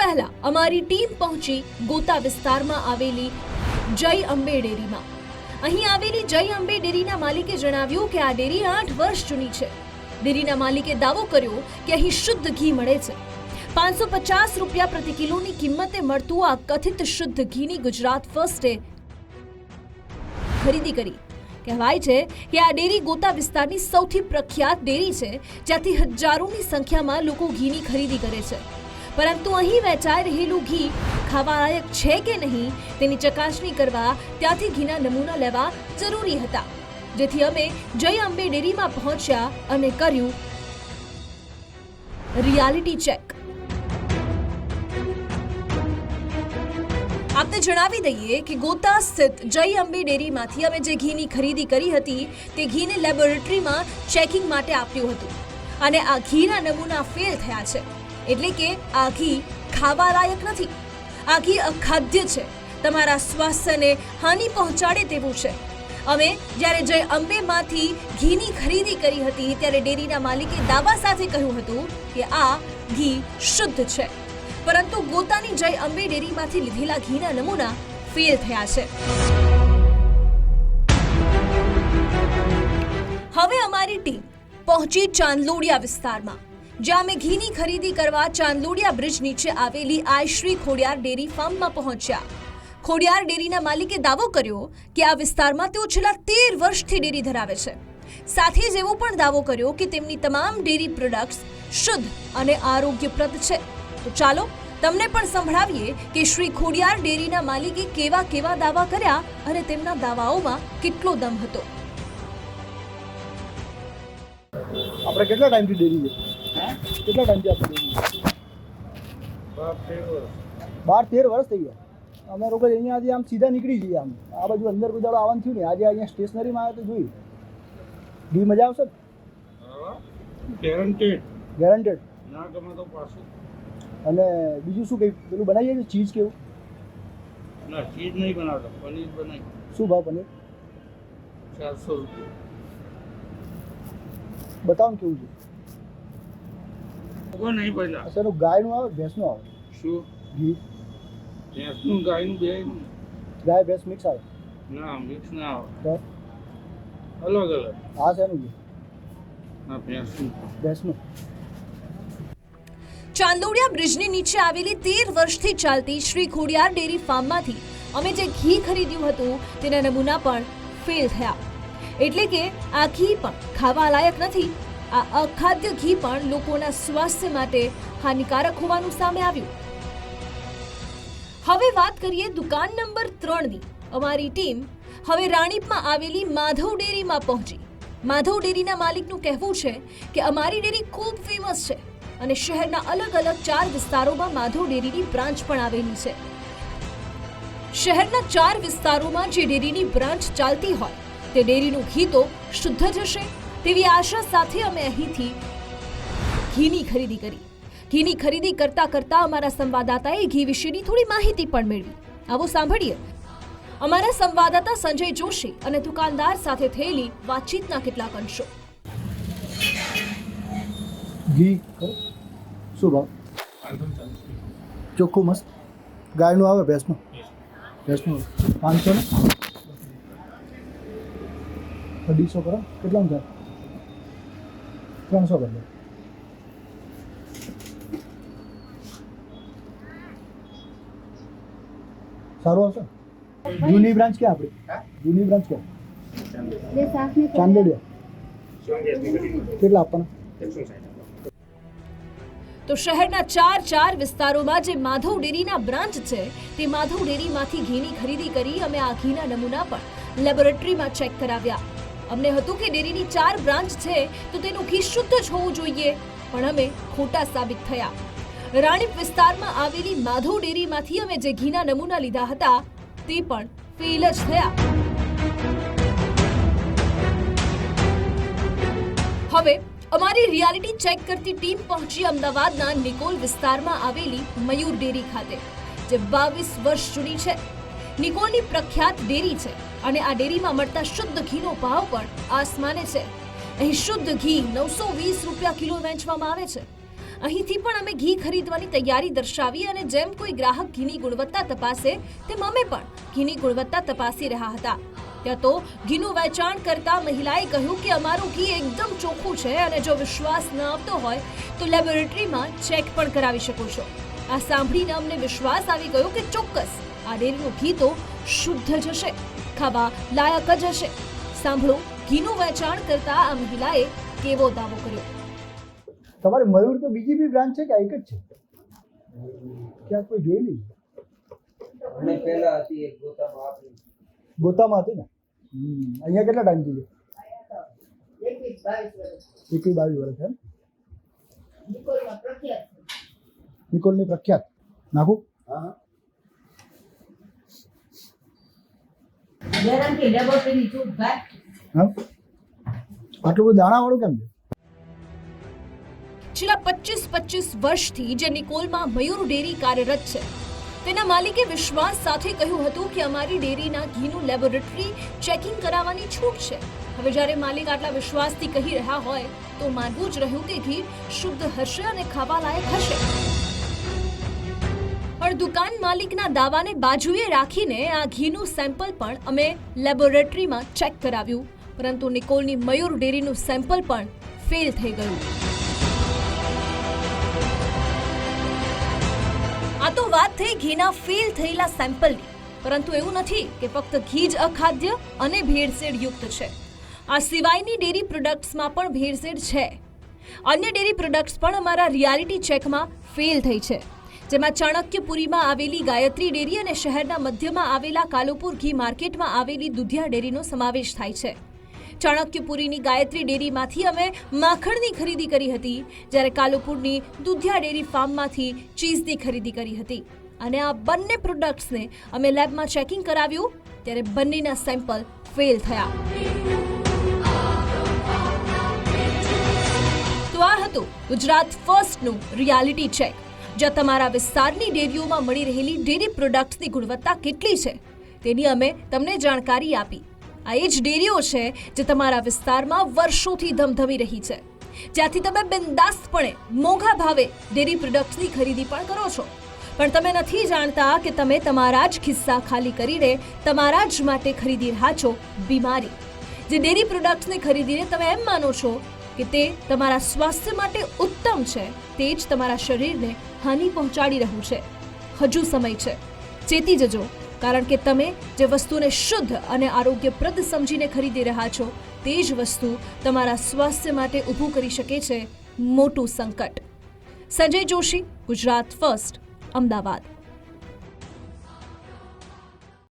પહેલા અમારી ટીમ પહોંચી ગોતા વિસ્તારમાં આવેલી જય અંબે ડેરીમાં. અહીં આવેલી જય અંબે ડેરીના માલિકે જણાવ્યું કે આ ડેરી આઠ વર્ષ જૂની છે. ડેરીના માલિકે દાવો કર્યો કે અહીં શુદ્ધ ઘી મળે છે. પાંચસો પચાસ રૂપિયા પ્રતિ કિલોની કિંમતે મળતું આ કથિત શુદ્ધ ઘીની ગુજરાત ફર્સ્ટે ખરીદી કરી. કહેવાય છે કે આ ડેરી ગોતા વિસ્તારની સૌથી પ્રખ્યાત ડેરી છે, જ્યાંથી હજારોની સંખ્યામાં લોકો ઘીની ખરીદી કરે છે. પરંતુ અહીં વેચાઈ રહેલું ઘી ખાવાલાયક છે કે નહીં તેની ચકાસણી કરવા ત્યાંથી ઘીના નમૂના લેવા જરૂરી હતા. જેથી અમે જય અંબે ડેરીમાં પહોંચ્યા અને કર્યું રિયાલિટી ચેક આપને જણાવી દઈએ કે ગોતા સ્થિત જય અંબે ડેરીમાંથી અમે જે ઘીની ખરીદી કરી હતી, તે ઘીને લેબોરેટરીમાં ચેકિંગ માટે આપ્યું હતું. અને આ ઘીના નમૂના ફેલ થયા છે. એટલે કે આ ઘી ખાવા લાયક નથી. આ ઘી અખાદ્ય છે. તમારા સ્વાસ્થ્યને હાનિ પહોંચાડે તેવું છે. અમે જ્યારે જય અંબેમાંથી ઘીની ખરીદી કરી હતી ત્યારે ડેરીના માલિકે દાવા સાથે કહ્યું હતું કે આ ઘી શુદ્ધ છે. પરંતુ ગોતાની જય અંબે ડેરીમાંથી લીધેલા ઘીના નમૂના ફેલ થયા છે. હવે અમારી ટીમ પહોંચી ચાંદલોડિયા વિસ્તારમાં. જ્યાં અમે ઘીની ખરીદી કરવા ચાંદલોડિયા બ્રિજ નીચે આવેલી આયશ્રી ખોડિયાર ડેરી ફાર્મમાં પહોંચ્યા. ખોડિયાર ડેરીના માલિકે દાવો કર્યો કે આ વિસ્તારમાં તેઓ છેલ્લા તેર વર્ષથી ડેરી ધરાવે છે. સાથે જ એવો પણ દાવો કર્યો કે તેમની તમામ ડેરી પ્રોડક્ટ્સ શુદ્ધ અને આરોગ્યપ્રદ છે. તો ચાલો તમને પણ સંભળાવીએ કે શ્રી ખોડિયાર ડેરીના માલિકે કેવા કેવા દાવા કર્યા અને તેમના દાવાઓમાં કેટલો દમ હતો. આપણે કેટલા ટાઈમથી ડેરી છે? કેટલા ટાઈમ થયા બાર તેર વર્ષ થઈ ગયા. અમે લોકો અહીંયાથી આમ સીધા નીકળી જઈએ આમ. આ બાજુ અંદર કોઈ દાડો આવવાનું થયું ને આજે અહીંયા સ્ટેશનરીમાં આવ્યો તો જોઈ ઘી મજા આવશે ગેરંટેડ ગેરંટેડ ના ગમે તો પાછું. અને બીજું શું કંઈ પેલું બનાવીએ છીએ ચીઝ કેવું ના ચીજ નહીં બનાવતો. પનીર બનાવી. શું ભાવ પનીર? ચારસો રૂપિયા. બતાવો કેવું છે? કોઈ નહીં પહેલા અચ્છા ગાયનું આવે ભેંસનું આવે? શું? ઘી? ભેંસનું ગાયનું બે ગાય ભેંસ મિક્સ આવે? ના મિક્સ ના આવે. અલગ અલગ. આ શેનું છે ના ભેંસનું. ભેંસનું. ચાંદોડિયા બ્રિજની નીચે આવેલી તેર વર્ષથી ચાલતી શ્રી ખોડિયાર ડેરી ફાર્મમાંથી અમે જે ઘી ખરીદ્યું હતું તેના નમૂના પણ ફેલ થયા. એટલે કે આ ઘી પણ ખાવા લાયક નથી. આ અખાદ્ય ઘી પણ લોકોના સ્વાસ્થ્ય માટે હાનિકારક હોવાનું સામે આવ્યું. હવે વાત કરીએ દુકાન નંબર ત્રણની. અમારી ટીમ હવે રાણીપમાં આવેલી માધવ ડેરીમાં પહોંચી. માધવ ડેરીના માલિકનું કહેવું છે કે અમારી ડેરી ખૂબ ફેમસ છે અને શહેરના અલગ અલગ ચાર વિસ્તારોમાં માધવ ડેરીની બ્રાન્ચ પણ આવેલી છે. શહેરના ચાર વિસ્તારોમાં જે ડેરીની બ્રાન્ચ ચાલતી હોય, તે ડેરીનું ઘી તો શુદ્ધ જ હશે. તેવી આશા સાથે અમે અહીંથી ઘીની ખરીદી કરી. ઘીની ખરીદી કરતા કરતા અમારા સંવાદદાતાએ ઘી વિશેની થોડી માહિતી પણ મેળવી. આવો સાંભળીએ. અમારા સંવાદદાતા સંજય જોશી અને દુકાનદાર સાથે થયેલી વાતચીતના કેટલાક અંશો. ઘી શું ભાવ? ચોખ્ખું મસ્ત. ગાયનું આવે ભેંસનું? ભેંસનું પાંચસો ને અઢીસો કરો કેટલાનું થાય? ત્રણસો કરી જૂની બ્રાન્ચ ક્યાં આપણી? જૂની બ્રાન્ચ ક્યાં? ચાંદોડિયા. કેટલા આપવાના? તો શહેરના ચાર ચાર વિસ્તારોમાં જે માધવ ડેરીના બ્રાન્ચ છે, તે માધવ ડેરીમાંથી ઘીની ખરીદી કરી અમે આ ઘીના નમૂના પણ લેબોરેટરીમાં ચેક કરાવ્યા. અમને હતું કે ડેરીની ચાર બ્રાન્ચ છે તો તેનું ઘી શુદ્ધ જ હોવું જોઈએ. પણ અમે ખોટા સાબિત થયા. રાણીપ વિસ્તારમાં આવેલી માધવ ડેરીમાંથી અમે જે ઘીના નમૂના લીધા હતા, તે પણ ફેલ જ થયા. હવે, અમારી રિયાલિટી ચેક કરતી ટીમ પહોંચી અમદાવાદના નિકોલ વિસ્તારમાં આવેલી મયુર ડેરી ખાતે, જે બાવીસ વર્ષ જૂની છે. નિકોલની પ્રખ્યાત ડેરી છે અને આ ડેરીમાં મળતા શુદ્ધ ઘીનો ભાવ પણ આસમાને છે. અહીં શુદ્ધ ઘી નવસો વીસ રૂપિયા કિલો વેચવામાં આવે છે. અહીંથી પણ અમે ઘી ખરીદવાની તૈયારી દર્શાવી અને જેમ કોઈ ગ્રાહક ઘીની ગુણવત્તા તપાસે, તેમ અમે પણ ઘીની ગુણવત્તા તપાસી રહ્યા હતા. ત્યાં તો ઘીનું વેચાણ કરતા મહિલાએ કહ્યું કે અમારું ઘી એકદમ ચોખ્ખું છે અને જો વિશ્વાસ ન આવતો હોય, તો લેબોરેટરીમાં ચેક પણ કરાવી શકો છો. આ સાંભળીને અમને વિશ્વાસ આવી ગયો કે ચોક્કસ આ ડેરીનું ઘી તો શુદ્ધ જ હશે ખાવા લાયક જ હશે. સાંભળો ઘીનું વેચાણ કરતા આ મહિલાએ કેવો દાવો કર્યો? તમારે મયુર તો બીજી બી બ્રાન્ચ છે કે આ એક જ છે? ક્યાં કોઈ જોયેલી અને પહેલા હતી એક ગોતામાં ગોતામાં હતી ને? અહીંયા કેટલા ટાઈમથી છે? એકવીસ બાવીસ વર્ષ એમ? પ્રખ્યાત છે. નિકોલની પ્રખ્યાત. નાખું? હા ગેરંટી લેબોરેટરીની છૂટ ભાઈ હા આટલું બધું દાણાવાળું કેમ છેલ્લા પચીસ પચીસ વર્ષથી જે નિકોલમાં મયુર ડેરી કાર્યરત છે તેના માલિકે વિશ્વાસ સાથે કહ્યું હતું કે અમારી ડેરીના ઘીનું લેબોરેટરી ચેકિંગ કરાવવાની છૂટ છે. હવે જ્યારે માલિક આટલા વિશ્વાસથી કહી રહ્યા હોય તો માનવું જ રહ્યું કે ઘી શુદ્ધ હશે અને ખાવા લાયક હશે. પણ દુકાન માલિકના દાવાને બાજુએ રાખીને આ ઘીનું સેમ્પલ પણ અમે લેબોરેટરીમાં ચેક કરાવ્યું. પરંતુ નિકોલની મયુર ડેરીનું સેમ્પલ પણ ફેલ થઈ ગયું. આ તો વાત થઈ ઘીના ફેલ થયેલા સેમ્પલની. પરંતુ એવું નથી કે ફક્ત ઘી જ અખાદ્ય અને ભેળસેળ યુક્ત છે. આ સિવાયની ડેરી પ્રોડક્ટ્સમાં પણ ભેળસેળ છે. અન્ય ડેરી પ્રોડક્ટ્સ પણ અમારા રિયાલિટી ચેકમાં ફેલ થઈ છે. જેમાં ચાણક્યપુરીમાં આવેલી ગાયત્રી ડેરી અને શહેરના મધ્યમાં આવેલા કાલુપુર ઘી માર્કેટમાં આવેલી દુધિયા ડેરીનો સમાવેશ થાય છે. ચાણક્યપુરીની ગાયત્રી ડેરીમાંથી અમે માખણની ખરીદી કરી હતી, જ્યારે કાલુપુરની દુધિયા ડેરી ફાર્મમાંથી ચીઝની ખરીદી કરી હતી. અને આ બંને પ્રોડક્ટ્સને અમે લેબમાં ચેકિંગ કરાવ્યું, ત્યારે બંનેના સેમ્પલ ફેલ થયા. તો આ હતું ગુજરાત ફર્સ્ટનું રિયાલિટી ચેક જ્યાં તમારા વિસ્તારની ડેરીઓમાં મળી રહેલી ડેરી પ્રોડક્ટ્સની ગુણવત્તા કેટલી છે, તેની અમે તમને જાણકારી આપી. આ એ જ ડેરીઓ છે જે તમારા વિસ્તારમાં વર્ષોથી ધમધમી રહી છે. જ્યાંથી તમે બિંદાસ્તપણે મોંઘા ભાવે ડેરી પ્રોડક્ટ્સની ખરીદી પણ કરો છો. પણ તમે નથી જાણતા કે તમે તમારા જ ખિસ્સા ખાલી કરીને તમારા જ માટે ખરીદી રહ્યા છો બીમારી. જે ડેરી પ્રોડક્ટ્સને ખરીદીને તમે એમ માનો છો કે તે તમારા સ્વાસ્થ્ય માટે ઉત્તમ છે. તે જ તમારા શરીરને હાનિ પહોંચાડી રહ્યું છે. હજુ સમય છે. ચેતી જજો. કારણ કે તમે જે વસ્તુને શુદ્ધ અને આરોગ્યપ્રદ સમજીને ખરીદી રહ્યા છો, તે જ વસ્તુ તમારા સ્વાસ્થ્ય માટે ઊભું કરી શકે છે મોટું સંકટ. સંજય જોશી, ગુજરાત ફર્સ્ટ, અમદાવાદ.